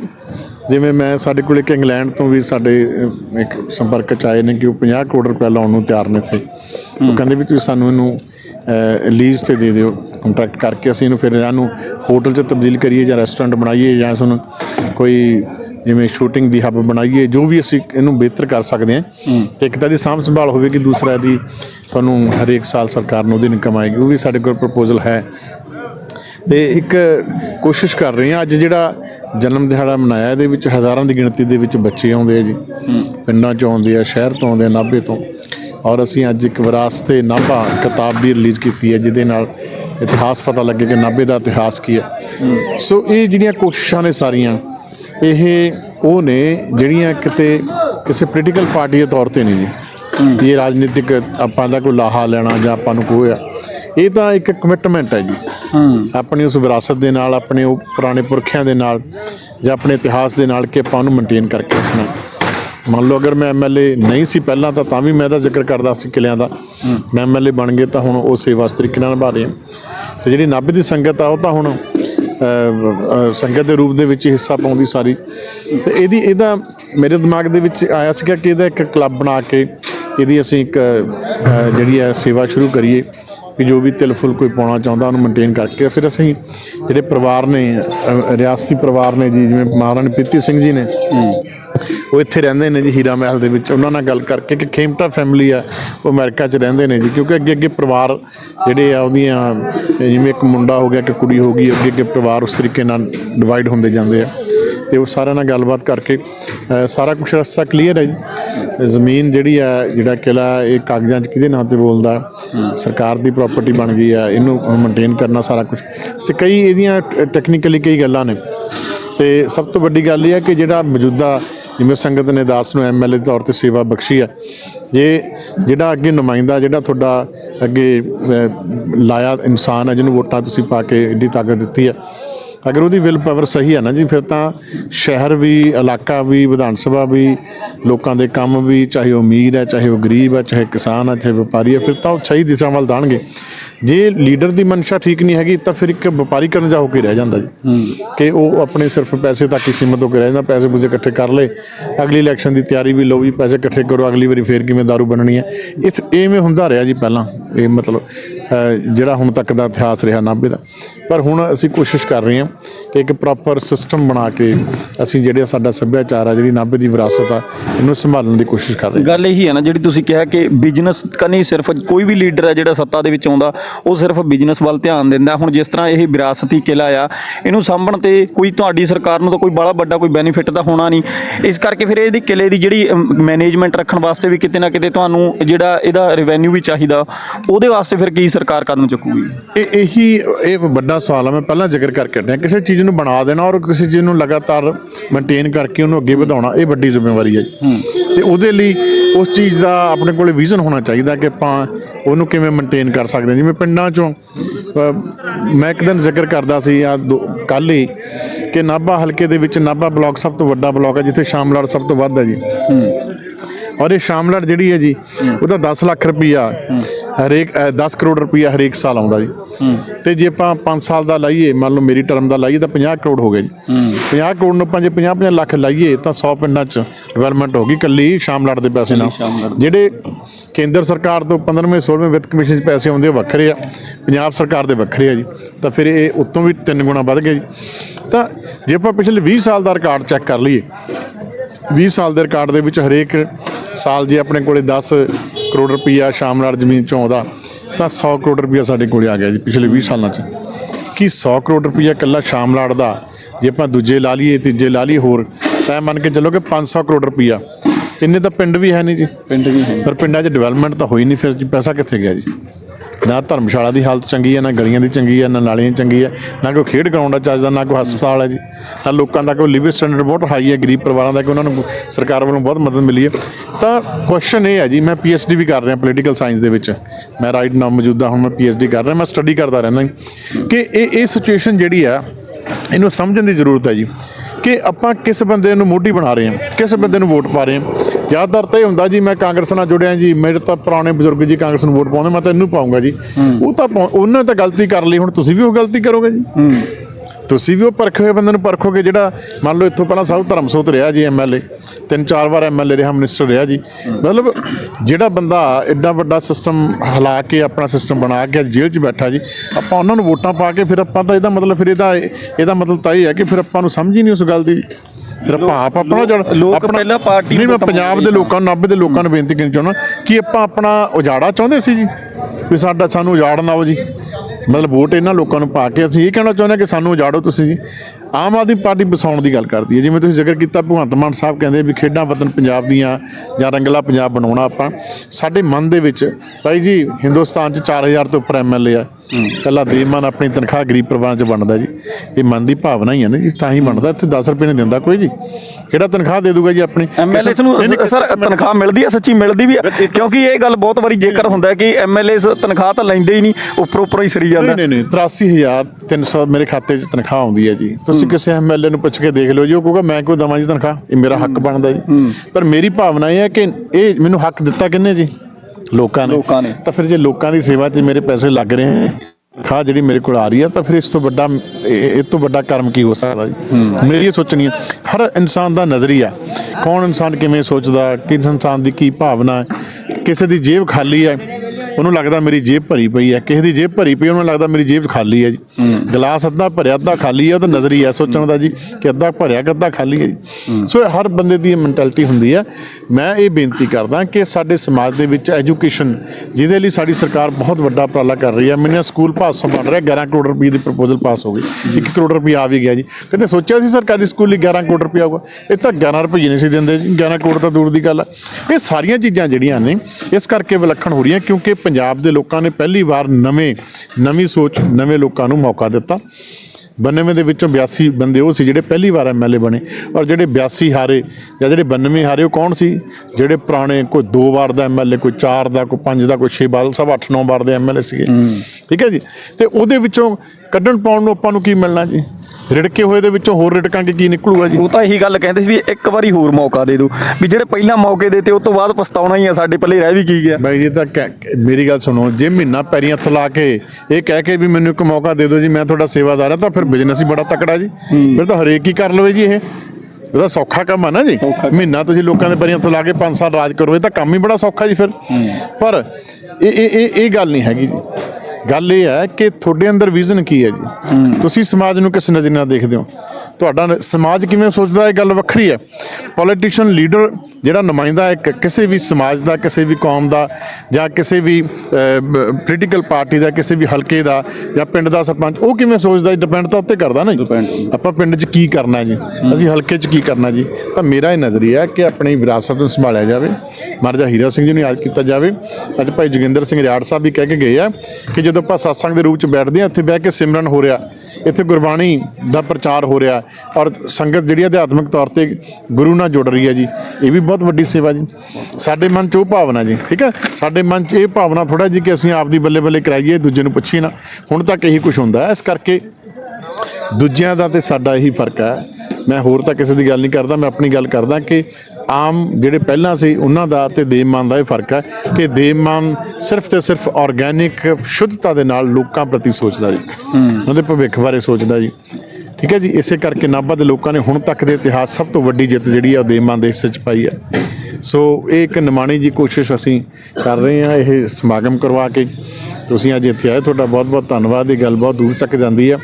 ਜਿਵੇਂ ਮੈਂ ਸਾਡੇ ਕੋਲ ਇੱਕ ਇੰਗਲੈਂਡ ਤੋਂ ਵੀ ਸਾਡੇ ਇੱਕ ਸੰਪਰਕ ਚ ਆਏ ਨੇ ਕਿ ਉਹ 50 ਕਰੋੜ ਰੁਪਏ ਲਾਉਣ ਨੂੰ ਤਿਆਰ ਨੇ ਇੱਥੇ। ਉਹ ਕਹਿੰਦੇ ਵੀ ਤੁਸੀਂ ਸਾਨੂੰ ਇਹਨੂੰ ਲੀਜ਼ ਤੇ ਦੇ ਦਿਓ ਕੰਟਰੈਕਟ ਕਰਕੇ ਅਸੀਂ ਇਹਨੂੰ ਫਿਰ ਇਹਨੂੰ ਹੋਟਲ 'ਚ ਤਬਦੀਲ ਕਰੀਏ ਜਾਂ ਰੈਸਟੋਰੈਂਟ ਬਣਾਈਏ ਜਾਂ ਸਾਨੂੰ ਕੋਈ ਜਿਵੇਂ ਸ਼ੂਟਿੰਗ ਦੀ ਹੱਬ ਬਣਾਈਏ ਜੋ ਵੀ ਅਸੀਂ ਇਹਨੂੰ ਬਿਹਤਰ ਕਰ ਸਕਦੇ ਹਾਂ। ਤੇ ਇੱਕ ਤਾਂ ਦੀ ਸਾਂਭ ਸੰਭਾਲ ਹੋਵੇਗੀ ਦੂਸਰਾ ਦੀ ਤੁਹਾਨੂੰ ਹਰੇਕ ਸਾਲ ਸਰਕਾਰ ਨੂੰ ਉਹਦੀ ਇਨਕਮ ਆਏਗੀ ਉਹ ਵੀ ਸਾਡੇ ਕੋਲ ਪ੍ਰਪੋਜ਼ਲ ਹੈ। ਤੇ ਇੱਕ ਕੋਸ਼ਿਸ਼ ਕਰ ਰਹੇ ਹਾਂ ਅੱਜ ਜਿਹੜਾ ਜਨਮ ਦਿਹਾੜਾ ਮਨਾਇਆ ਇਹਦੇ ਵਿੱਚ ਹਜ਼ਾਰਾਂ ਦੀ ਗਿਣਤੀ ਦੇ ਵਿੱਚ ਬੱਚੇ ਆਉਂਦੇ ਆ ਜੀ। ਪਿੰਡਾਂ ਚੋਂ ਆਉਂਦੇ ਆ ਸ਼ਹਿਰ ਤੋਂ ਆਉਂਦੇ ਆ ਨਾਭੇ ਤੋਂ। ਔਰ ਅਸੀਂ ਅੱਜ ਇੱਕ ਵਿਰਾਸਤੇ ਨਾਭਾ ਕਿਤਾਬ ਵੀ ਰਿਲੀਜ਼ ਕੀਤੀ ਹੈ ਜਿਹਦੇ ਨਾਲ ਇਤਿਹਾਸ ਪਤਾ ਲੱਗੇ ਕਿ ਨਾਭੇ ਦਾ ਇਤਿਹਾਸ ਕੀ ਹੈ। ਸੋ ਇਹ ਜਿਹੜੀਆਂ ਕੋਸ਼ਿਸ਼ਾਂ ਨੇ ਸਾਰੀਆਂ ਇਹ ਉਹ ਨੇ ਜਿਹੜੀਆਂ ਕਿਤੇ ਕਿਸੇ ਪੋਲੀਟੀਕਲ ਪਾਰਟੀ ਦੇ ਤੌਰ ਤੇ ਨਹੀਂ ਜੀ। ਇਹ ਰਾਜਨੀਤਿਕ ਆਪਾਂ ਦਾ ਕੋਈ ਲਾਹਾ ਲੈਣਾ ਜਾਂ ਆਪਾਂ ਨੂੰ ਕੋਈ ਆ ਇਹ ਤਾਂ ਇੱਕ ਕਮਿਟਮੈਂਟ ਹੈ ਜੀ। ਹੂੰ। ਆਪਣੀ ਉਸ ਵਿਰਾਸਤ ਦੇ ਨਾਲ ਆਪਣੇ ਉਹ ਪੁਰਾਣੇ ਪੁਰਖਿਆਂ ਦੇ ਨਾਲ ਜਾਂ ਆਪਣੇ ਇਤਿਹਾਸ ਦੇ ਨਾਲ ਕਿ ਆਪਾਂ ਉਹਨੂੰ ਮੇਨਟੇਨ ਕਰਕੇ ਰੱਖਣਾ। ਮੰਨ ਲਓ ਅਗਰ ਮੈਂ ਐਮਐਲਏ ਨਹੀਂ ਸੀ ਪਹਿਲਾਂ ਤਾਂ ਤਾਂ ਵੀ ਮੈਂ ਇਹਦਾ ਜ਼ਿਕਰ ਕਰਦਾ ਸੀ ਕਿਲਿਆਂ ਦਾ। ਮੈਂ ਐਮਐਲਏ ਬਣ ਗਏ ਤਾਂ ਹੁਣ ਉਹ ਸੇਵਾ ਇਸ ਤਰੀਕੇ ਨਾਲ ਨਿਭਾ ਰਹੇ ਹਾਂ। ਤੇ ਜਿਹੜੀ ਨਾਭੇ ਦੀ ਸੰਗਤ ਆ ਉਹ ਤਾਂ ਹੁਣ ਸੰਗਤ ਦੇ ਰੂਪ ਦੇ ਵਿੱਚ ਹਿੱਸਾ ਪਾਉਂਦੀ ਸਾਰੀ। ਤੇ ਇਹਦੀ ਇਹਦਾ ਮੇਰੇ ਦਿਮਾਗ ਦੇ ਵਿੱਚ ਆਇਆ ਸੀਗਾ ਕਿ ਇਹਦਾ ਇੱਕ ਕਲੱਬ ਬਣਾ ਕੇ ਇਹਦੀ ਅਸੀਂ ਇੱਕ ਜਿਹੜੀ ਹੈ ਸੇਵਾ ਸ਼ੁਰੂ ਕਰੀਏ। ਕਿ ਜੋ ਵੀ ਤਿਲ ਫੁੱਲ ਕੋਈ ਪਾਉਣਾ ਚਾਹੁੰਦਾ ਉਹਨੂੰ ਮੇਨਟੇਨ ਕਰਕੇ ਫਿਰ ਅਸੀਂ ਜਿਹੜੇ ਪਰਿਵਾਰ ਨੇ ਅ, ਰਿਆਸਤੀ ਪਰਿਵਾਰ ਨੇ ਜੀ ਜਿਵੇਂ ਮਹਾਰਾਣੀ ਪ੍ਰੀਤੀ ਸਿੰਘ ਜੀ ਨੇ ਉਹ ਇੱਥੇ ਰਹਿੰਦੇ ਨੇ ਜੀ ਹੀਰਾ ਮਹਿਲ ਦੇ ਵਿੱਚ। ਉਹਨਾਂ ਨਾਲ ਗੱਲ ਕਰਕੇ ਕਿ ਖੇਮਟਾ ਫੈਮਿਲੀ ਆ ਉਹ ਅਮਰੀਕਾ 'ਚ ਰਹਿੰਦੇ ਨੇ ਜੀ ਕਿਉਂਕਿ ਅੱਗੇ ਅੱਗੇ ਪਰਿਵਾਰ ਜਿਹੜੇ ਆ ਉਹਦੀਆਂ ਜਿਵੇਂ ਇੱਕ ਮੁੰਡਾ ਹੋ ਗਿਆ ਕਿ ਕੁੜੀ ਹੋ ਗਈ ਅੱਗੇ ਅੱਗੇ ਪਰਿਵਾਰ ਉਸ ਤਰੀਕੇ ਨਾਲ ਡਿਵਾਈਡ ਹੁੰਦੇ ਜਾਂਦੇ ਆ। ਤੇ ਉਹ ਸਾਰਿਆਂ ਨਾਲ ਗੱਲਬਾਤ ਕਰਕੇ ਸਾਰਾ ਕੁਝ ਰਸਤਾ ਕਲੀਅਰ ਹੈ ਜੀ। ਜ਼ਮੀਨ ਜਿਹੜੀ ਹੈ, ਜਿਹੜਾ ਕਿਲਾ ਇਹ ਕਾਗਜ਼ਾਂ 'ਚ ਕਿਹਦੇ ਨਾਂ ਤੇ ਬੋਲਦਾ? ਸਰਕਾਰ ਦੀ ਪ੍ਰਾਪਰਟੀ ਬਣ ਗਈ ਹੈ, ਇਹਨੂੰ ਮੇਨਟੇਨ ਕਰਨਾ ਸਾਰਾ ਕੁਝ ਤੇ ਕਈ ਇਹਦੀਆਂ ਟੈਕਨੀਕਲੀ ਕਈ ਗੱਲਾਂ ਨੇ। ਤੇ ਸਭ ਤੋਂ ਵੱਡੀ ਗੱਲ ਇਹ ਹੈ ਕਿ ਜਿਹੜਾ ਮੌਜੂਦਾ ਜਿਵੇਂ ਸੰਗਤ ਨੇ ਦਾਸ ਨੂੰ ਐਮਐਲਏ ਦੇ ਤੌਰ ਤੇ ਸੇਵਾ ਬਖਸ਼ੀ ਹੈ, ਜੇ ਜਿਹੜਾ ਅੱਗੇ ਨੁਮਾਇੰਦਾ, ਜਿਹੜਾ ਤੁਹਾਡਾ ਅੱਗੇ ਲਾਇਆ ਇਨਸਾਨ ਹੈ, ਜਿਹਨੂੰ ਵੋਟਾਂ ਤੁਸੀਂ ਪਾ ਕੇ ਏਡੀ ਤਾਕਤ ਦਿੱਤੀ ਹੈ ਅਗਰ ਉਹਦੀ ਵਿਲ ਪਾਵਰ ਸਹੀ ਹੈ ਨਾ ਜੀ ਫਿਰ ਤਾਂ ਸ਼ਹਿਰ ਵੀ ਇਲਾਕਾ ਵੀ ਵਿਧਾਨ ਸਭਾ ਵੀ ਲੋਕਾਂ ਦੇ ਕੰਮ ਵੀ ਚਾਹੇ ਉਹ ਅਮੀਰ ਹੈ ਚਾਹੇ ਉਹ ਗਰੀਬ ਹੈ ਚਾਹੇ ਕਿਸਾਨ ਹੈ ਚਾਹੇ ਵਪਾਰੀ ਹੈ ਫਿਰ ਤਾਂ ਉਹ ਸਹੀ ਦਿਸ਼ਾ ਵੱਲ ਦਾਣਗੇ। ਜੇ ਲੀਡਰ ਦੀ ਮਨਸ਼ਾ ਠੀਕ ਨਹੀਂ ਹੈਗੀ ਤਾਂ ਫਿਰ ਇੱਕ ਵਪਾਰੀ ਕਰਨ ਜਾ ਹੋ ਕੇ ਰਹਿ ਜਾਂਦਾ ਜੀ। ਕਿ ਉਹ ਆਪਣੇ ਸਿਰਫ ਪੈਸੇ ਤੱਕ ਹੀ ਸੀਮਤ ਹੋ ਕੇ ਰਹਿ ਜਾਂਦਾ ਪੈਸੇ ਪੂਸੇ ਇਕੱਠੇ ਕਰ ਲੇ ਅਗਲੀ ਇਲੈਕਸ਼ਨ ਦੀ ਤਿਆਰੀ ਵੀ ਲਓ ਵੀ ਪੈਸੇ ਇਕੱਠੇ ਕਰੋ ਅਗਲੀ ਵਾਰੀ ਫੇਰ ਕਿਵੇਂ ਦਾਰੂ ਬਣਨੀ ਹੈ। ਇਸ ਐਵੇਂ ਹੁੰਦਾ ਰਿਹਾ ਜੀ ਪਹਿਲਾਂ ਇਹ ਮਤਲਬ ਜਿਹੜਾ ਹੁਣ ਤੱਕ ਦਾ ਇਤਿਹਾਸ ਰਿਹਾ ਨਾਭੇ ਦਾ। ਪਰ ਹੁਣ ਅਸੀਂ ਕੋਸ਼ਿਸ਼ ਕਰ ਰਹੇ ਹਾਂ ਕਿ ਇੱਕ ਪ੍ਰੋਪਰ ਸਿਸਟਮ ਬਣਾ ਕੇ ਅਸੀਂ ਜਿਹੜੇ ਸਾਡਾ ਸੱਭਿਆਚਾਰ ਆ, ਜਿਹੜੀ ਨਾਭੇ ਦੀ ਵਿਰਾਸਤ ਆ, ਇਹਨੂੰ ਸੰਭਾਲਣ ਦੀ ਕੋਸ਼ਿਸ਼ ਕਰ ਰਹੇ ਹਾਂ। ਗੱਲ ਇਹੀ ਹੈ ਨਾ, ਜਿਹੜੀ ਤੁਸੀਂ ਕਿਹਾ ਕਿ ਬਿਜ਼ਨਸ ਕਨੀ ਸਿਰਫ ਕੋਈ ਵੀ ਲੀਡਰ ਆ ਜਿਹੜਾ ਸੱਤਾ ਦੇ ਵਿੱਚ ਆਉਂਦਾ, ਉਹ ਸਿਰਫ ਬਿਜ਼ਨਸ ਵੱਲ ਧਿਆਨ ਦਿੰਦਾ। ਹੁਣ ਜਿਸ ਤਰ੍ਹਾਂ ਇਹ ਵਿਰਾਸਤੀ ਕਿਲਾ ਆ, ਇਹਨੂੰ ਸਾਂਭਣ ਤੇ ਕੋਈ ਤੁਹਾਡੀ ਸਰਕਾਰ ਨੂੰ ਤਾਂ ਕੋਈ ਬੜਾ ਵੱਡਾ ਕੋਈ ਬੈਨੀਫਿਟ ਤਾਂ ਹੋਣਾ ਨਹੀਂ। ਇਸ ਕਰਕੇ ਫਿਰ ਇਹਦੀ ਕਿਲੇ ਦੀ ਜਿਹੜੀ ਮੈਨੇਜਮੈਂਟ ਰੱਖਣ ਵਾਸਤੇ ਵੀ ਕਿਤੇ ਨਾ ਕਿਤੇ ਤੁਹਾਨੂੰ ਜਿਹੜਾ ਇਹਦਾ ਰੈਵਨਿਊ ਵੀ ਚਾਹੀਦਾ, ਉਹਦੇ ਵਾਸਤੇ ਫਿਰ ਕੀ ਸਰਕਾਰ ਕਦਮ ਚੁੱਕੂਗੀ? ਇਹ ਇਹੀ ਇਹ ਵੱਡਾ ਸਵਾਲ ਆ ਮੈਂ ਪਹਿਲਾਂ ਜ਼ਿਕਰ ਕਰਕੇ ਹਟਿਆ। ਕਿਸੇ ਚੀਜ਼ ਨੂੰ ਬਣਾ ਦੇਣਾ ਔਰ ਕਿਸੇ ਚੀਜ਼ ਨੂੰ ਲਗਾਤਾਰ ਮੇਨਟੇਨ ਕਰਕੇ ਉਹਨੂੰ ਅੱਗੇ ਵਧਾਉਣਾ ਇਹ ਵੱਡੀ ਜ਼ਿੰਮੇਵਾਰੀ ਹੈ। ਤੇ ਉਹਦੇ ਲਈ ਉਸ ਚੀਜ਼ ਦਾ ਆਪਣੇ ਕੋਲੇ ਵਿਜ਼ਨ ਹੋਣਾ ਚਾਹੀਦਾ ਕਿ ਆਪਾਂ ਉਹਨੂੰ ਕਿਵੇਂ ਮੇਨਟੇਨ ਕਰ ਸਕਦੇ ਹਾਂ। ਜਿਵੇਂ ਪਿੰਡਾਂ ਚੋਂ ਮੈਂ ਇੱਕ ਦਿਨ ਜ਼ਿਕਰ ਕਰਦਾ ਸੀ ਆ ਕੱਲ ਹੀ ਕਿ ਨਾਭਾ ਹਲਕੇ ਦੇ ਵਿੱਚ ਨਾਭਾ ਬਲਾਕ ਸਭ ਤੋਂ ਵੱਡਾ ਬਲਾਕ ਹੈ ਜਿੱਥੇ ਸ਼ਾਮਲਾੜ ਸਭ ਤੋਂ ਵੱਧ ਹੈ ਜੀ। ਔਰ ਇਹ ਸ਼ਾਮਲਾਟ ਜਿਹੜੀ ਹੈ ਜੀ ਉਹਦਾ 10 ਲੱਖ ਰੁਪਈਆ ਹਰੇਕ ਅ, 10 ਕਰੋੜ ਰੁਪਈਆ ਹਰੇਕ ਸਾਲ ਆਉਂਦਾ ਜੀ। ਤੇ ਜੇ ਆਪਾਂ 5 ਸਾਲ ਦਾ ਲਾਈਏ ਮੰਨ ਲਓ ਮੇਰੀ ਟਰਮ ਦਾ ਲਾਈਏ ਤਾਂ 50 ਕਰੋੜ ਹੋ ਗਿਆ ਜੀ। 50 ਕਰੋੜ ਨੂੰ ਆਪਾਂ ਜੇ 50 50 ਲੱਖ ਲਾਈਏ ਤਾਂ 100 ਪਿੰਡਾਂ 'ਚ ਡਿਵੈਲਪਮੈਂਟ ਹੋ ਗਈ ਕੱਲੀ ਸ਼ਾਮਲਾਟ ਦੇ ਪੈਸੇ ਨਾਲ। ਜਿਹੜੇ ਕੇਂਦਰ ਸਰਕਾਰ ਤੋਂ 15ਵੇਂ 16ਵੇਂ ਵਿੱਤ ਕਮਿਸ਼ਨ 'ਚ ਪੈਸੇ ਆਉਂਦੇ ਵੱਖਰੇ ਆ। ਪੰਜਾਬ ਸਰਕਾਰ ਦੇ ਵੱਖਰੇ ਆ ਜੀ। ਤਾਂ ਫਿਰ ਇਹ ਉਤੋਂ ਵੀ ਤਿੰਨ ਗੁਣਾ ਵੱਧ ਗਿਆ ਜੀ। ਤਾਂ ਜੇ ਆਪਾਂ ਪਿਛਲੇ 20 ਸਾਲ ਦਾ ਰਿਕਾਰਡ ਚੈੱਕ ਕਰ ਲਈਏ 20 ਸਾਲ ਦੇ ਰਿਕਾਰਡ ਦੇ ਵਿੱਚ ਹਰੇਕ ਸਾਲ ਜੇ ਆਪਣੇ ਕੋਲੇ 10 ਕਰੋੜ ਰੁਪਈਆ ਸ਼ਾਮਲਾਟ ਜ਼ਮੀਨ ਚੋਂ ਆਉਂਦਾ ਤਾਂ 100 ਕਰੋੜ ਰੁਪਈਆ ਸਾਡੇ ਕੋਲੇ ਆ ਗਿਆ ਜੀ ਪਿਛਲੇ 20 ਸਾਲਾਂ 'ਚ। ਕੀ 100 ਕਰੋੜ ਰੁਪਈਆ ਇਕੱਲਾ ਸ਼ਾਮਲਾਟ ਦਾ ਜੇ ਆਪਾਂ ਦੂਜੇ ਲਾ ਲਈਏ ਤੀਜੇ ਲਾ ਲਈਏ ਹੋਰ ਤਾਂ ਮੰਨ ਕੇ ਚੱਲੋ ਕਿ 500 ਕਰੋੜ ਰੁਪਈਆ। ਇੰਨੇ ਤਾਂ ਪਿੰਡ ਵੀ ਹੈ ਨਹੀਂ ਜੀ। ਪਿੰਡ ਵੀ ਹੈ ਪਰ ਪਿੰਡਾਂ 'ਚ ਡਿਵੈਲਪਮੈਂਟ ਤਾਂ ਹੋਈ ਨਹੀਂ ਫਿਰ ਜੀ ਪੈਸਾ ਕਿੱਥੇ ਗਿਆ ਜੀ? ਨਾ ਧਰਮਸ਼ਾਲਾ ਦੀ ਹਾਲਤ ਚੰਗੀ ਹੈ, ਨਾ ਗਲੀਆਂ ਦੀ ਚੰਗੀ ਹੈ, ਨਾ ਨਾਲੀਆਂ ਦੀ ਚੰਗੀ ਹੈ, ਨਾ ਕੋਈ ਖੇਡ ਗਰਾਊਂਡ ਹੈ ਚੱਜਦਾ ਨਾ ਕੋਈ ਹਸਪਤਾਲ ਹੈ ਜੀ। ਨਾ ਲੋਕਾਂ ਦਾ ਕੋਈ ਲਿਵਿੰਗ ਸਟੈਂਡਰਡ ਬਹੁਤ ਹਾਈ ਹੈ, ਗਰੀਬ ਪਰਿਵਾਰਾਂ ਦਾ ਕਿ ਉਹਨਾਂ ਨੂੰ ਸਰਕਾਰ ਵੱਲੋਂ ਬਹੁਤ ਮਦਦ ਮਿਲੀ ਹੈ। ਤਾਂ ਕੁਐਸਚਨ ਇਹ ਹੈ ਜੀ, ਮੈਂ ਡੀ ਵੀ ਕਰ ਰਿਹਾ ਪੋਲੀਟੀਕਲ ਸਾਇੰਸ ਦੇ ਵਿੱਚ। ਮੈਂ ਰਾਈਟ ਨਾਮ ਮੌਜੂਦਾ ਹੁਣ ਮੈਂ ਡੀ ਕਰ ਰਿਹਾ, ਮੈਂ ਸਟੱਡੀ ਕਰਦਾ ਰਹਿੰਦਾ ਜੀ। ਕਿ ਇਹ ਇਹ ਸਿਚੁਏਸ਼ਨ ਜਿਹੜੀ ਆ ਇਹਨੂੰ ਸਮਝਣ ਦੀ ਜ਼ਰੂਰਤ ਹੈ ਜੀ। ਕਿ ਆਪਾਂ ਕਿਸ ਬੰਦੇ ਨੂੰ ਮੋਢੀ ਬਣਾ ਰਹੇ ਹਾਂ, ਕਿਸ ਬੰਦੇ ਨੂੰ ਵੋਟ ਪਾ ਰਹੇ ਹਾਂ ਜ਼ਿਆਦਾਤਰ ਤਾਂ ਇਹ ਹੁੰਦਾ ਜੀ ਮੈਂ ਕਾਂਗਰਸ ਨਾਲ ਜੁੜਿਆ ਜੀ ਮੇਰੇ ਤਾਂ ਪੁਰਾਣੇ ਬਜ਼ੁਰਗ ਜੀ ਕਾਂਗਰਸ ਨੂੰ ਵੋਟ ਪਾਉਂਦੇ ਮੈਂ ਤਾਂ ਇਹਨੂੰ ਪਾਉਂਗਾ ਜੀ। ਉਹ ਤਾਂ ਉਹਨਾਂ ਤਾਂ ਗਲਤੀ ਕਰ ਲਈ ਹੁਣ ਤੁਸੀਂ ਵੀ ਉਹ ਗਲਤੀ ਕਰੋਗੇ ਜੀ। ਤੁਸੀਂ ਵੀ ਉਹ ਪਰਖੇ ਹੋਏ ਬੰਦੇ ਨੂੰ ਪਰਖੋਗੇ ਜਿਹੜਾ ਮੰਨ ਲਓ ਇੱਥੋਂ ਪਹਿਲਾਂ ਸਾਊ ਧਰਮਸੋਤ ਰਿਹਾ ਜੀ ਐਮਐਲਏ ਤਿੰਨ ਚਾਰ ਵਾਰ ਐਮਐਲਏ ਰਿਹਾ ਮਿਨਿਸਟਰ ਰਿਹਾ ਜੀ। ਮਤਲਬ ਜਿਹੜਾ ਬੰਦਾ ਐਡਾ ਵੱਡਾ ਸਿਸਟਮ ਹਿਲਾ ਕੇ ਆਪਣਾ ਸਿਸਟਮ ਬਣਾ ਕੇ ਜੇਲ੍ਹ 'ਚ ਬੈਠਾ ਜੀ ਆਪਾਂ ਉਹਨਾਂ ਨੂੰ ਵੋਟਾਂ ਪਾ ਕੇ ਫਿਰ ਆਪਾਂ ਤਾਂ ਇਹਦਾ ਮਤਲਬ ਫਿਰ ਇਹਦਾ ਇਹਦਾ ਮਤਲਬ ਤਾਂ ਇਹ ਹੈ ਕਿ ਫਿਰ ਆਪਾਂ ਨੂੰ ਸਮਝ ਹੀ ਨਹੀਂ ਉਸ ਗੱਲ ਦੀ। ਫਿਰ ਆਪਾਂ ਆਪ ਆਪਣਾ ਜੜ ਲੋਕ ਆਪਣਾ- ਪਹਿਲਾਂ ਪਾਰਟੀ ਨਹੀਂ ਮੈਂ ਪੰਜਾਬ ਦੇ ਲੋਕਾਂ ਨੂੰ ਨਾਭੇ ਦੇ ਲੋਕਾਂ ਨੂੰ ਬੇਨਤੀ ਕਰਨੀ ਚਾਹੁੰਦਾ ਕਿ ਆਪਾਂ ਆਪਣਾ ਉਜਾੜਾ ਚਾਹੁੰਦੇ ਸੀ ਜੀ? ਵੀ ਸਾਡਾ ਸਾਨੂੰ ਉਜਾੜ ਨਾ ਆਓ ਜੀ। ਮਤਲਬ ਵੋਟ ਇਹਨਾਂ ਲੋਕਾਂ ਨੂੰ ਪਾ ਕੇ ਅਸੀਂ ਇਹ ਕਹਿਣਾ ਚਾਹੁੰਦੇ ਹਾਂ ਕਿ ਸਾਨੂੰ ਉਜਾੜੋ ਤੁਸੀਂ ਜੀ। ਆਮ ਆਦਮੀ ਪਾਰਟੀ ਬਸਾਉਣ ਦੀ ਗੱਲ ਕਰਦੀ ਹੈ। ਜਿਵੇਂ ਤੁਸੀਂ ਜ਼ਿਕਰ ਕੀਤਾ ਭਗਵੰਤ ਮਾਨ ਸਾਹਿਬ ਕਹਿੰਦੇ ਵੀ ਖੇਡਾਂ ਵਤਨ ਪੰਜਾਬ ਦੀਆਂ ਜਾਂ ਰੰਗਲਾ ਪੰਜਾਬ ਬਣਾਉਣਾ ਆਪਾਂ। ਸਾਡੇ ਮਨ ਦੇ ਵਿੱਚ ਭਾਈ ਜੀ ਹਿੰਦੁਸਤਾਨ 'ਚ 4000 ਤੋਂ ਉੱਪਰ ਐਮਐਲਏ ਆ। ਕੱਲਾ ਦੇਮਾਨ ਆਪਣੀ ਤਨਖਾਹ ਗਰੀਬ ਪਰਿਵਾਰਾਂ 'ਚ ਬਣਦਾ ਜੀ। ਇਹ ਮਨ ਦੀ ਭਾਵਨਾ ਹੀ ਹੈ ਨਾ ਜੀ ਤਾਂ ਹੀ ਬਣਦਾ ਇੱਥੇ 10 ਰੁਪਏ ਨਹੀਂ ਦਿੰਦਾ ਕੋਈ ਜੀ। ਕਿਹੜਾ ਤਨਖਾਹ ਦੇ ਦੂਗਾ ਜੀ ਆਪਣੀ? ਐਮਐਲਏ ਨੂੰ ਸਰ ਤਨਖਾਹ ਮਿਲਦੀ ਹੈ ਸੱਚੀ ਮਿਲਦੀ ਵੀ ਹੈ ਕਿਉਂਕਿ ਇਹ ਗੱਲ ਬਹੁਤ ਵਾਰੀ ਜ਼ਿਕਰ ਹੁੰਦਾ ਹੈ ਕਿ ਐਮਐਲਏ ਤਨਖਾਹ ਤਾਂ ਲੈਂਦੇ ਹੀ ਨਹੀਂ ਉੱਪਰ ਉੱਪਰ ਹੀ ਸਰੀ ਜਾਂਦਾ। ਨਹੀਂ ਨਹੀਂ ਨਹੀਂ 83300 ਮੇਰੇ ਖਾਤੇ 'ਚ ਤਨਖਾਹ ਆਉਂਦੀ ਹੈ ਜੀ। ਤੁਸੀਂ ਕਿਸੇ ਐਮਐਲਏ ਨੂੰ ਪੁੱਛ ਕੇ ਦੇਖ ਲਓ ਜੀ ਉਹ ਕਹੂਗਾ ਮੈਂ ਕਿਉਂ ਦਵਾਂ ਜੀ ਤਨਖਾਹ? ਇਹ ਮੇਰਾ ਹੱਕ ਬਣਦਾ ਜੀ। ਪਰ ਮੇਰੀ ਭਾਵਨਾ ਇਹ ਹੈ ਕਿ ਇਹ ਮੈਨੂੰ ਹੱਕ ਦਿੱਤਾ ਕਿੰਨੇ ਜੀ? ਲੋਕਾਂ ਨੇ। ਲੋਕਾਂ ਨੇ। ਤਾਂ ਫਿਰ ਜੇ ਲੋਕਾਂ ਦੀ ਸੇਵਾ 'ਚ ਮੇਰੇ ਪੈਸੇ ਲੱਗ ਰਹੇ ਹੈ ਖਾ ਜਿਹੜੀ ਮੇਰੇ ਕੋਲ ਆ ਰਹੀ ਹੈ ਤਾਂ ਫਿਰ ਇਸ ਤੋਂ ਵੱਡਾ ਇਹ ਤੋਂ ਵੱਡਾ ਕਰਮ ਕੀ ਹੋ ਸਕਦਾ ਜੀ? ਮੇਰੀ ਇਹ ਸੋਚਣੀ ਹੈ ਹਰ ਇਨਸਾਨ ਦਾ ਨਜ਼ਰੀਆ ਕੌਣ ਇਨਸਾਨ ਕਿਵੇਂ ਸੋਚਦਾ, ਕਿਸ ਇਨਸਾਨ ਦੀ ਕੀ ਭਾਵਨਾ ਹੈ? ਕਿਸੇ ਦੀ ਜੇਬ ਖਾਲੀ ਹੈ ਉਹਨੂੰ ਲੱਗਦਾ ਮੇਰੀ ਜੇਬ ਭਰੀ ਪਈ ਹੈ ਕਿਸੇ ਦੀ ਜੇਬ ਭਰੀ ਪਈ ਉਹਨੂੰ ਲੱਗਦਾ ਮੇਰੀ ਜੇਬ ਖਾਲੀ ਹੈ ਜੀ। ਗਲਾਸ ਅੱਧਾ ਭਰਿਆ, ਅੱਧਾ ਖਾਲੀ ਹੈ ਉਹਦਾ ਨਜ਼ਰੀਆ ਸੋਚਣ ਦਾ ਜੀ, ਕਿ ਅੱਧਾ ਭਰਿਆ ਕਿ ਅੱਧਾ ਖਾਲੀ ਹੈ ਜੀ। ਸੋ ਹਰ ਬੰਦੇ ਦੀ ਮੈਂਟੈਲਿਟੀ ਹੁੰਦੀ ਹੈ ਮੈਂ ਇਹ ਬੇਨਤੀ ਕਰਦਾ ਕਿ ਸਾਡੇ ਸਮਾਜ ਦੇ ਵਿੱਚ ਐਜੂਕੇਸ਼ਨ ਜਿਹਦੇ ਲਈ ਸਾਡੀ ਸਰਕਾਰ ਬਹੁਤ ਵੱਡਾ ਉਪਰਾਲਾ ਕਰ ਰਹੀ ਹੈ ਮੈਨੂੰ ਸਕੂਲ ਪਾਸ ਬਣ ਰਿਹਾ 11 ਕਰੋੜ ਰੁਪਏ ਦੀ ਪ੍ਰਪੋਜ਼ਲ ਪਾਸ ਹੋ ਗਈ। 1 ਕਰੋੜ ਰੁਪਏ ਆ ਵੀ ਗਿਆ ਜੀ। ਕਦੇ ਸੋਚਿਆ ਸੀ ਸਰਕਾਰੀ ਸਕੂਲ ਲਈ 11 ਕਰੋੜ ਰੁਪਏ ਆਊਗਾ। ਇਹ ਤਾਂ 11 ਰੁਪਏ ਨਹੀਂ ਸੀ ਦਿੰਦੇ ਜੀ। 11 ਕਰੋੜ ਤਾਂ ਦੂਰ ਦੀ ਗੱਲ ਹੈ ਇਹ ਸਾਰੀਆਂ ਚੀਜ਼ਾਂ ਜਿਹੜੀਆਂ ਨੇ ਇਸ ਕਰਕੇ ਵਿਲੱਖਣ ਹੋ ਰਹੀਆਂ ਕਿਉਂਕਿ ਪੰਜਾਬ ਦੇ ਲੋਕਾਂ ਨੇ ਪਹਿਲੀ ਵਾਰ ਨਵੇਂ ਨਵੀਂ ਸੋਚ ਨਵੇਂ ਲੋਕਾਂ ਨੂੰ ਮੌਕਾ ਦਿੱਤਾ। 92 ਦੇ ਵਿੱਚੋਂ 82 ਬੰਦੇ ਉਹ ਸੀ ਜਿਹੜੇ ਪਹਿਲੀ ਵਾਰ ਐਮਐਲਏ ਬਣੇ। ਔਰ ਜਿਹੜੇ 82 ਹਾਰੇ ਜਾਂ ਜਿਹੜੇ 92 ਹਾਰੇ ਉਹ ਕੌਣ ਸੀ? ਜਿਹੜੇ ਪੁਰਾਣੇ ਕੋਈ ਦੋ ਵਾਰ ਦਾ ਐਮਐਲਏ ਕੋਈ ਚਾਰ ਦਾ ਕੋਈ ਪੰਜ ਦਾ ਕੋਈ 6 ਬਾਦਲ ਸਾਹਿਬ 8 9 ਵਾਰ ਦੇ ਐਮਐਲਏ ਸੀਗੇ। ਠੀਕ ਹੈ ਜੀ? ਤੇ ਉਹਦੇ ਵਿੱਚੋਂ ਕੱਢਣ ਪਾਉਣ ਨੂੰ ਆਪਾਂ ਨੂੰ ਕੀ ਮਿਲਣਾ ਜੀ? ਰਿੜਕੇ ਹੋਏ ਦੇ ਵਿੱਚੋਂ ਹੋਰ ਰਿੜਕਾਂਗੇ ਕੀ ਨਿਕਲੂਗਾ ਜੀ? ਉਹ ਤਾਂ ਇਹੀ ਗੱਲ ਕਹਿੰਦੇ ਸੀ ਵੀ ਇੱਕ ਵਾਰੀ ਹੋਰ ਮੌਕਾ ਦੇ ਦਿਓ। ਵੀ ਜਿਹੜੇ ਪਹਿਲਾਂ ਮੌਕੇ ਦੇਤੇ ਉਸ ਤੋਂ ਬਾਅਦ ਪਛਤਾਉਣਾ ਹੀ ਆ ਸਾਡੇ ਪੱਲੇ ਰਹਿ ਵੀ ਕੀ ਗਿਆ। ਬਾਈ ਜੀ ਤਾਂ ਕਹਿ- ਮੇਰੀ ਗੱਲ ਸੁਣੋ ਜੇ ਮਹੀਨਾ ਪੈਰੀਂ ਹੱਥ ਲਾ ਕੇ ਇਹ ਕਹਿ ਕੇ ਵੀ ਮੈਨੂੰ ਇੱਕ ਮੌਕਾ ਦੇ ਦਿਓ ਜੀ ਮੈਂ ਤੁਹਾਡਾ ਸੇਵਾਦਾਰ ਹਾਂ ਤਾਂ ਫਿਰ ਬਿਜ਼ਨਸ ਹੀ ਬੜਾ ਤਕੜਾ ਜੀ। ਫਿਰ ਤਾਂ ਹਰੇਕ ਹੀ ਕਰ ਲਵੇ ਜੀ ਇਹ। ਇਹਦਾ ਸੌਖਾ ਕੰਮ ਆ ਨਾ ਜੀ। ਸੌਖਾ ਮਹੀਨਾ ਤੁਸੀਂ ਲੋਕਾਂ ਦੇ ਪੈਰੀਂ ਹੱਥ ਲਾ ਕੇ 5 ਸਾਲ ਰਾਜ ਕਰੋ ਇਹ ਤਾਂ ਕੰਮ ਹੀ ਬੜਾ ਸੌਖਾ ਜੀ ਫਿਰ। ਪਰ ਇਹ ਇਹ ਇਹ ਇਹ ਗੱਲ ਨਹੀਂ ਹੈਗੀ ਜੀ। ਗੱਲ ਇਹ ਹੈ ਕਿ ਤੁਹਾਡੇ ਅੰਦਰ ਵਿਜ਼ਨ ਕੀ ਹੈ ਜੀ? ਤੁਸੀਂ ਸਮਾਜ ਨੂੰ ਕਿਸ ਨਜ਼ਰ ਨਾਲ ਦੇਖਦੇ ਹੋ? ਤੁਹਾਡਾ ਸਮਾਜ ਕਿਵੇਂ ਸੋਚਦਾ ਇਹ ਗੱਲ ਵੱਖਰੀ ਹੈ। ਪੋਲੀਟੀਸ਼ੀਅਨ ਲੀਡਰ ਜਿਹੜਾ ਨੁਮਾਇੰਦਾ ਹੈ ਕਿਸੇ ਵੀ ਸਮਾਜ ਦਾ ਕਿਸੇ ਵੀ ਕੌਮ ਦਾ ਜਾਂ ਕਿਸੇ ਵੀ ਪੋਲੀਟੀਕਲ ਪਾਰਟੀ ਦਾ ਕਿਸੇ ਵੀ ਹਲਕੇ ਦਾ ਜਾਂ ਪਿੰਡ ਦਾ ਸਰਪੰਚ ਉਹ ਕਿਵੇਂ ਸੋਚਦਾ ਡਿਪੈਂਡ ਤਾਂ ਉੱਤੇ ਕਰਦਾ ਨਾ ਆਪਾਂ ਪਿੰਡ 'ਚ ਕੀ ਕਰਨਾ ਜੀ? ਅਸੀਂ ਹਲਕੇ 'ਚ ਕੀ ਕਰਨਾ ਜੀ? ਤਾਂ ਮੇਰਾ ਇਹ ਨਜ਼ਰੀਆ ਹੈ ਕਿ ਆਪਣੀ ਵਿਰਾਸਤ ਨੂੰ ਸੰਭਾਲਿਆ ਜਾਵੇ। ਮਹਾਰਾਜਾ ਹੀਰਾ ਸਿੰਘ ਜੀ ਨੂੰ ਯਾਦ ਕੀਤਾ ਜਾਵੇ। ਅੱਜ ਭਾਈ ਜੋਗਿੰਦਰ ਸਿੰਘ ਰਿਆੜ ਸਾਹਿਬ ਵੀ ਕਹਿ ਕੇ ਗਏ ਆ ਕਿ ਜਦੋਂ ਆਪਾਂ satsang ਦੇ ਰੂਪ 'ਚ ਬੈਠਦੇ ਆ ਇੱਥੇ ਬਹਿ ਕੇ ਸਿਮਰਨ ਹੋ ਰਿਹਾ। ਇੱਥੇ ਗੁਰਬਾਣੀ ਦਾ ਪ੍ਰਚਾਰ ਹੋ ਰਿਹਾ। ਔਰ ਸੰਗਤ ਜਿਹੜੀ ਅਧਿਆਤਮਿਕ ਤੌਰ ਤੇ ਗੁਰੂ ਨਾਲ ਜੁੜ ਰਹੀ ਹੈ ਜੀ ਇਹ ਵੀ ਬਹੁਤ ਵੱਡੀ ਸੇਵਾ ਜੀ। ਸਾਡੇ ਮਨ 'ਚ ਉਹ ਭਾਵਨਾ ਜੀ ਠੀਕ ਹੈ? ਸਾਡੇ ਮਨ 'ਚ ਇਹ ਭਾਵਨਾ ਥੋੜਾ ਜੀ ਕਿ ਅਸੀਂ ਆਪ ਦੀ ਬੱਲੇ ਬੱਲੇ ਕਰਾਈਏ ਦੂਜੇ ਨੂੰ ਪੁੱਛੀਏ ਨਾ। ਹੁਣ ਤੱਕ ਇਹੀ ਕੁਝ ਹੁੰਦਾ ਹੈ ਇਸ ਕਰਕੇ ਦੂਜਿਆਂ ਦਾ ਤੇ ਸਾਡਾ ਇਹੀ ਫ਼ਰਕ ਹੈ। ਮੈਂ ਹੋਰ ਤਾਂ ਕਿਸੇ ਦੀ ਗੱਲ ਨਹੀਂ ਕਰਦਾ ਮੈਂ ਆਪਣੀ ਗੱਲ ਕਰਦਾ ਕਿ ਆਮ ਜਿਹੜੇ ਪਹਿਲਾਂ ਸੀ ਉਹਨਾਂ ਦਾ ਤੇ ਦੇਵਮਾਨ ਦਾ ਇਹ ਫ਼ਰਕ ਹੈ ਕਿ ਦੇਵਮਾਨ ਸਿਰਫ ਤੇ ਸਿਰਫ ਆਰਗੈਨਿਕ ਸ਼ੁੱਧਤਾ ਦੇ ਨਾਲ ਲੋਕਾਂ ਪ੍ਰਤੀ ਸੋਚਦਾ ਜੀ। ਉਹਦੇ ਭਵਿੱਖ ਬਾਰੇ ਸੋਚਦਾ ਜੀ। ਠੀਕ ਹੈ ਜੀ, ਇਸੇ ਕਰਕੇ ਨਾਭਾ ਦੇ ਲੋਕਾਂ ਨੇ ਹੁਣ ਤੱਕ ਦੇ ਇਤਿਹਾਸ ਸਭ ਤੋਂ ਵੱਡੀ ਜਿੱਤ ਜਿਹੜੀ ਆ ਉਹ ਦੇਵਮਾਨ ਦੇ ਹਿੱਸੇ 'ਚ ਪਾਈ ਆ ਸੋ ਇਹ ਇੱਕ ਨਿਮਾਣੀ ਜੀ ਕੋਸ਼ਿਸ਼ ਅਸੀਂ ਕਰ ਰਹੇ ਹਾਂ ਇਹ ਸਮਾਗਮ ਕਰਵਾ ਕੇ। ਤੁਸੀਂ ਅੱਜ ਇੱਥੇ ਆਏ, ਤੁਹਾਡਾ ਬਹੁਤ ਬਹੁਤ ਧੰਨਵਾਦ, ਇਹ ਗੱਲ ਬਹੁਤ ਦੂਰ ਤੱਕ ਜਾਂਦੀ ਆ।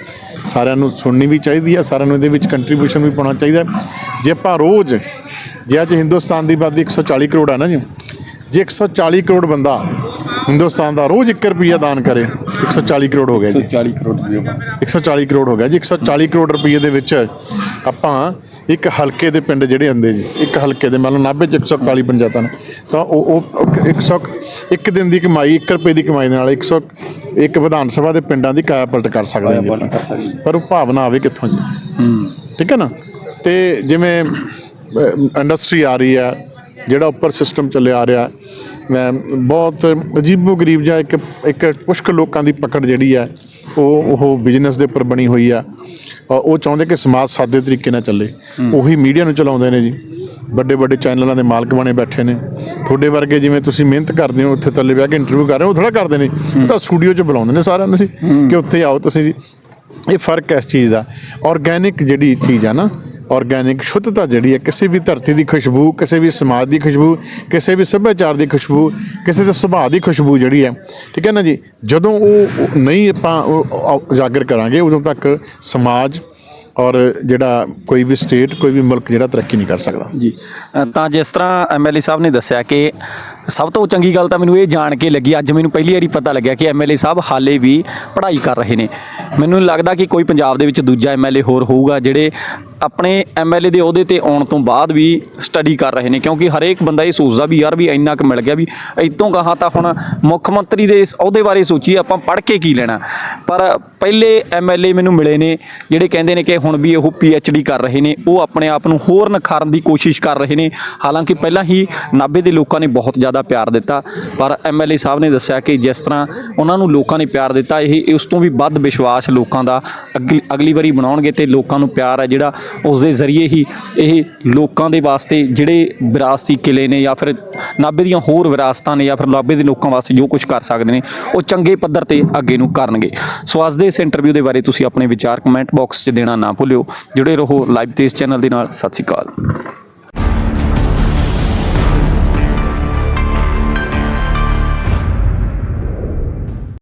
ਸਾਰਿਆਂ ਨੂੰ ਸੁਣਨੀ ਵੀ ਚਾਹੀਦੀ ਆ, ਸਾਰਿਆਂ ਨੂੰ ਇਹਦੇ ਵਿੱਚ ਕੰਟਰੀਬਿਊਸ਼ਨ ਵੀ ਪਾਉਣਾ ਚਾਹੀਦਾ। ਜੇ ਆਪਾਂ ਰੋਜ਼, ਜੇ ਅੱਜ ਹਿੰਦੁਸਤਾਨ ਦੀ ਆਬਾਦੀ 140 ਕਰੋੜ ਆ ਨਾ ਜੀ, ਜੇ 140 ਕਰੋੜ ਬੰਦਾ ਹਿੰਦੁਸਤਾਨ ਦਾ ਰੋਜ਼ 1 ਰੁਪਿਆ ਦਾਨ ਕਰੇ 140 ਕਰੋੜ ਹੋ ਗਿਆ ਜੀ। 40 ਕਰੋੜ ਰੁਪਏ 140 ਕਰੋੜ ਹੋ ਗਿਆ ਜੀ। 140 ਕਰੋੜ ਰੁਪਏ ਦੇ ਵਿੱਚ ਆਪਾਂ ਇੱਕ ਹਲਕੇ ਦੇ ਪਿੰਡ ਜਿਹੜੇ ਹੁੰਦੇ ਜੀ ਇੱਕ ਹਲਕੇ ਦੇ ਮੰਨ ਲਓ ਨਾਭੇ ਚ 141 ਪੰਚਾਇਤਾਂ ਨੇ ਤਾਂ ਉਹ ਉਹ 100 ਇੱਕ ਦਿਨ ਦੀ ਕਮਾਈ 1 ਰੁਪਏ ਦੀ ਕਮਾਈ ਦੇ ਨਾਲ 100 ਇੱਕ ਵਿਧਾਨ ਸਭਾ ਦੇ ਪਿੰਡਾਂ ਦੀ ਕਾਇਆ ਪਲਟ ਕਰ ਸਕਦੇ ਹਾਂ ਜੀ। ਪਰ ਉਹ ਭਾਵਨਾ ਆਵੇ ਕਿੱਥੋਂ ਜੀ। ਠੀਕ ਹੈ ਨਾ? ਤੇ ਜਿਵੇਂ ਇੰਡਸਟਰੀ ਆ ਰਹੀ ਹੈ ਜਿਹੜਾ ਉੱਪਰ ਸਿਸਟਮ ਚੱਲਿਆ ਆ ਰਿਹਾ ਬਹੁਤ ਅਜੀਬੋ ਗਰੀਬ ਜਿਹਾ ਇੱਕ ਇੱਕ ਕੁਛ ਕੁ ਲੋਕਾਂ ਦੀ ਪਕੜ ਜਿਹੜੀ ਹੈ ਉਹ ਉਹ ਬਿਜ਼ਨਸ ਦੇ ਉੱਪਰ ਬਣੀ ਹੋਈ ਆ। ਉਹ ਚਾਹੁੰਦੇ ਕਿ ਸਮਾਜ ਸਾਦੇ ਤਰੀਕੇ ਨਾਲ ਚੱਲੇ। ਉਹੀ ਮੀਡੀਆ ਨੂੰ ਚਲਾਉਂਦੇ ਨੇ ਜੀ। ਵੱਡੇ ਵੱਡੇ ਚੈਨਲਾਂ ਦੇ ਮਾਲਕ ਬਣੇ ਬੈਠੇ ਨੇ। ਤੁਹਾਡੇ ਵਰਗੇ ਜਿਵੇਂ ਤੁਸੀਂ ਮਿਹਨਤ ਕਰਦੇ ਹੋ ਉੱਥੇ ਥੱਲੇ ਬਹਿ ਕੇ ਇੰਟਰਵਿਊ ਕਰ ਰਹੇ ਹੋ ਉਹ ਥੋੜਾ ਕਰਦੇ ਨੇ। ਤਾਂ ਸਟੂਡੀਓ 'ਚ ਬੁਲਾਉਂਦੇ ਨੇ ਸਾਰਿਆਂ ਨੂੰ ਜੀ ਕਿ ਉੱਥੇ ਆਓ ਤੁਸੀਂ ਜੀ। ਇਹ ਫ਼ਰਕ ਹੈ ਇਸ ਚੀਜ਼ ਦਾ। ਆਰਗੈਨਿਕ ਜਿਹੜੀ ਚੀਜ਼ ਆ ਨਾ ਆਰਗੈਨਿਕ ਸ਼ੁੱਧਤਾ ਜਿਹੜੀ ਹੈ, ਕਿਸੇ ਵੀ ਧਰਤੀ ਦੀ ਖੁਸ਼ਬੂ, ਕਿਸੇ ਵੀ ਸਮਾਜ ਦੀ ਖੁਸ਼ਬੂ, ਕਿਸੇ ਵੀ ਸੱਭਿਆਚਾਰ ਦੀ ਖੁਸ਼ਬੂ, ਕਿਸੇ ਦੇ ਸੁਭਾਅ ਦੀ ਖੁਸ਼ਬੂ ਜਿਹੜੀ ਹੈ, ਠੀਕ ਹੈ ਨਾ ਜੀ? ਜਦੋਂ ਉਹ ਨਹੀਂ ਆਪਾਂ ਉਹ ਉਜਾਗਰ ਕਰਾਂਗੇ, ਉਦੋਂ ਤੱਕ ਸਮਾਜ ਔਰ ਜਿਹੜਾ ਕੋਈ ਵੀ ਸਟੇਟ ਕੋਈ ਵੀ ਮੁਲਕ ਜਿਹੜਾ ਤਰੱਕੀ ਨਹੀਂ ਕਰ ਸਕਦਾ। ਜੀ। ਤਾਂ ਜਿਸ ਤਰ੍ਹਾਂ ਐਮਐਲਏ ਸਾਹਿਬ ਨੇ ਦੱਸਿਆ ਕਿ ਸਭ ਤੋਂ ਚੰਗੀ ਗੱਲ ਤਾਂ ਮੈਨੂੰ ਇਹ ਜਾਣ ਕੇ ਲੱਗੀ, ਅੱਜ ਮੈਨੂੰ ਪਹਿਲੀ ਵਾਰੀ ਪਤਾ ਲੱਗਿਆ ਕਿ ਐਮਐਲਏ ਸਾਹਿਬ ਹਾਲੇ ਵੀ ਪੜ੍ਹਾਈ ਕਰ ਰਹੇ ਨੇ। ਮੈਨੂੰ ਲੱਗਦਾ ਕਿ ਕੋਈ ਪੰਜਾਬ ਦੇ ਵਿੱਚ ਦੂਜਾ ਐਮਐਲਏ ਹੋਰ ਹੋਊਗਾ ਜਿਹੜੇ ਆਪਣੇ ਐਮਐਲਏ ਦੇ ਅਹੁਦੇ ਤੇ ਆਉਣ ਤੋਂ ਬਾਅਦ ਵੀ ਸਟੱਡੀ ਕਰ ਰਹੇ ਨੇ, ਕਿਉਂਕਿ ਹਰੇਕ ਬੰਦਾ ਇਹ ਸੋਚਦਾ ਵੀ ਯਾਰ ਵੀ ਇੰਨਾ ਕੁ ਮਿਲ ਗਿਆ ਵੀ ਇਤੋਂ ਗਾਹਾਂ ਤਾਂ ਹੁਣ ਮੁੱਖ ਮੰਤਰੀ ਦੇ ਇਸ ਅਹੁਦੇ ਬਾਰੇ ਸੋਚੀਏ ਆਪਾਂ ਪੜ੍ਹ ਕੇ ਕੀ ਲੈਣਾ। ਪਰ ਪਹਿਲੇ ਐਮਐਲਏ ਮੈਨੂੰ ਮਿਲੇ ਨੇ, ਜਿਹੜੇ ਕਹਿੰਦੇ ਨੇ ਕਿ ਹੁਣ ਵੀ ਉਹ ਡੀ ਕਰ ਰਹੇ ਨੇ, ਉਹ ਆਪਣੇ ਆਪ ਨੂੰ ਹੋਰ ਨਿਖਾਰਨ ਦੀ ਕੋਸ਼ਿਸ਼ ਕਰ ਰਹੇ ਨੇ। ਹਾਲਾਂਕਿ ਪਹਿਲਾਂ ਹੀ ਨਾਭੇ ਦੇ ਲੋਕਾਂ ਨੇ ਬਹੁਤ ਜ਼ਿਆਦਾ ਪਿਆਰ ਦਿੱਤਾ, ਪਰ ਐਮਐਲਏ ਸਾਹਿਬ ਨੇ ਦੱਸਿਆ ਕਿ ਜਿਸ ਤਰ੍ਹਾਂ ਉਹਨਾਂ ਨੂੰ ਲੋਕਾਂ ਨੇ ਪਿਆਰ ਦਿੱਤਾ, ਇਹ ਉਸ ਤੋਂ ਵੀ ਵੱਧ ਵਿਸ਼ਵਾਸ ਲੋਕਾਂ ਦਾ ਅਗਲੀ ਅਗਲੀ ਵਾਰੀ ਬਣਾਉਣਗੇ ਤੇ ਲੋਕਾਂ ਨੂੰ ਪਿਆਰ ਹੈ ਜਿਹੜਾ ਉਸ ਦੇ ਜ਼ਰੀਏ ਹੀ ਇਹ ਲੋਕਾਂ ਦੇ ਵਾਸਤੇ ਜਿਹੜੇ ਵਿਰਾਸਤੀ ਕਿਲੇ ਨੇ ਜਾਂ ਫਿਰ ਨਾਭੇ ਦੀਆਂ ਹੋਰ ਵਿਰਾਸਤਾਂ ਨੇ ਜਾਂ ਫਿਰ ਨਾਭੇ ਦੇ ਲੋਕਾਂ ਵਾਸਤੇ ਜੋ ਕੁਝ ਕਰ ਸਕਦੇ ਨੇ, ਉਹ ਚੰਗੇ ਪੱਧਰ ਤੇ ਅੱਗੇ ਨੂੰ ਕਰਨਗੇ। ਸੋ ਅੱਜ ਦੇ ਇਸ ਇੰਟਰਵਿਊ ਦੇ ਬਾਰੇ ਤੁਸੀਂ ਆਪਣੇ ਵਿਚਾਰ ਕਮੈਂਟ ਬਾਕਸ 'ਚ ਦੇਣਾ ਨਾ ਭੁੱਲਿਓ। ਜੁੜੇ ਰਹੋ ਲਾਈਵ ਤੇ ਇਸ ਚੈਨਲ ਦੇ ਨਾਲ। ਸਤਿ ਸ਼੍ਰੀ ਅਕਾਲ।